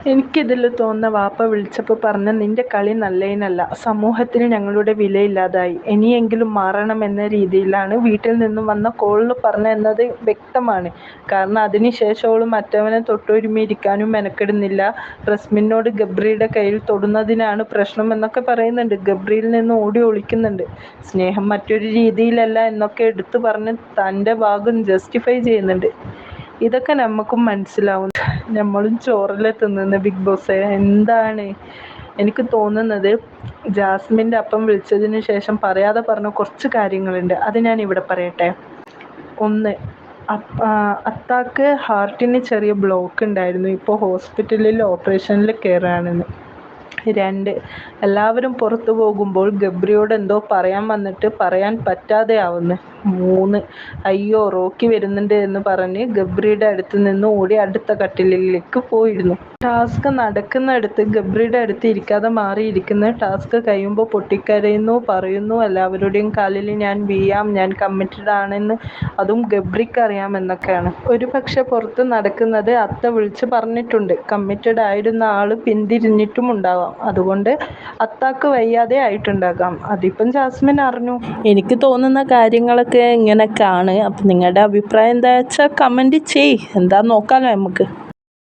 എനിക്കിതിൽ തോന്നുന്ന വാപ്പ വിളിച്ചപ്പോൾ പറഞ്ഞ നിന്റെ കളി നല്ലതിനല്ല സമൂഹത്തിന് ഞങ്ങളുടെ വിലയില്ലാതായി. ഇനിയെങ്കിലും മാറണം എന്ന രീതിയിലാണ് വീട്ടിൽ നിന്നും വന്ന കോളിൽ പറഞ്ഞതെന്നത് വ്യക്തമാണ്. കാരണം അതിന് ശേഷം ഓൾ മറ്റവനെ തൊട്ടുരുമ്മിയിരിക്കാനും മെനക്കെടുന്നില്ല. റസ്മിനോട് ഗബ്രിയുടെ കയ്യിൽ തൊടുന്നതിനാണ് പ്രശ്നം എന്നൊക്കെ പറയുന്നുണ്ട്. ഗബ്രിയിൽ നിന്ന് ഓടി ഒളിക്കുന്നുണ്ട്. സ്നേഹം മറ്റൊരു രീതിയിലല്ല എന്നൊക്കെ എടുത്തു പറഞ്ഞ് തന്റെ ഭാഗം ജസ്റ്റിഫൈ ചെയ്യുന്നുണ്ട്. ഇതൊക്കെ നമുക്കും മനസ്സിലാവും നമ്മളും ചോറല്ലേ തിന്നുന്ന ബിഗ് ബോസ് എന്താണ് എനിക്ക് തോന്നുന്നത്? ജാസ്മിന്റെ അപ്പം വിളിച്ചതിന് ശേഷം പറയാതെ പറഞ്ഞ കുറച്ച് കാര്യങ്ങളുണ്ട്. അത് ഞാൻ ഇവിടെ പറയട്ടെ. ഒന്ന് അത്താക്ക് ഹാർട്ടിന് ചെറിയ ബ്ലോക്ക് ഉണ്ടായിരുന്നു. ഇപ്പോൾ ഹോസ്പിറ്റലിൽ ഓപ്പറേഷനിൽ കയറുകയാണെന്ന് രണ്ട് എല്ലാവരും പുറത്തു പോകുമ്പോൾ ഗബ്രിയോട് എന്തോ പറയാൻ വന്നിട്ട് പറയാൻ പറ്റാതെ ആവുന്നു മൂന്ന്. അയ്യോ റോക്കി വരുന്നുണ്ട് എന്ന് പറഞ്ഞ് ഗബ്രിയുടെ അടുത്ത് നിന്ന് ഓടി അടുത്ത കട്ടിലിലേക്ക് പോയിരുന്നു. ടാസ്ക് നടക്കുന്നിടത്ത് ഗബ്രിയുടെ അടുത്ത് ഇരിക്കാതെ മാറിയിരിക്കുന്ന ടാസ്ക് കഴിയുമ്പോൾ പൊട്ടിക്കരയുന്നു പറയുന്നു എല്ലാവരുടെയും കാലിൽ ഞാൻ വീയാം ഞാൻ കമ്മിറ്റഡ് ആണെന്ന്. അതും ഗബ്രിക്ക് അറിയാമെന്നൊക്കെയാണ് ഒരു പക്ഷെ പുറത്ത് നടക്കുന്നത് അത്ത വിളിച്ച് പറഞ്ഞിട്ടുണ്ട്. കമ്മിറ്റഡ് ആയിരുന്ന ആൾ പിന്തിരിഞ്ഞിട്ടും ഉണ്ടാവാം. അതുകൊണ്ട് അത്താക്ക് വയ്യാതെ ആയിട്ടുണ്ടാകാം. അതിപ്പം ജാസ്മിൻ അറിഞ്ഞു. എനിക്ക് തോന്നുന്ന കാര്യങ്ങളൊക്കെ ഇങ്ങനെയൊക്കെയാണ് അപ്പം നിങ്ങളുടെ അഭിപ്രായം എന്താ വെച്ചാൽ കമന്റ് ചെയ്യ്. എന്താ നോക്കാമല്ലോ നമുക്ക്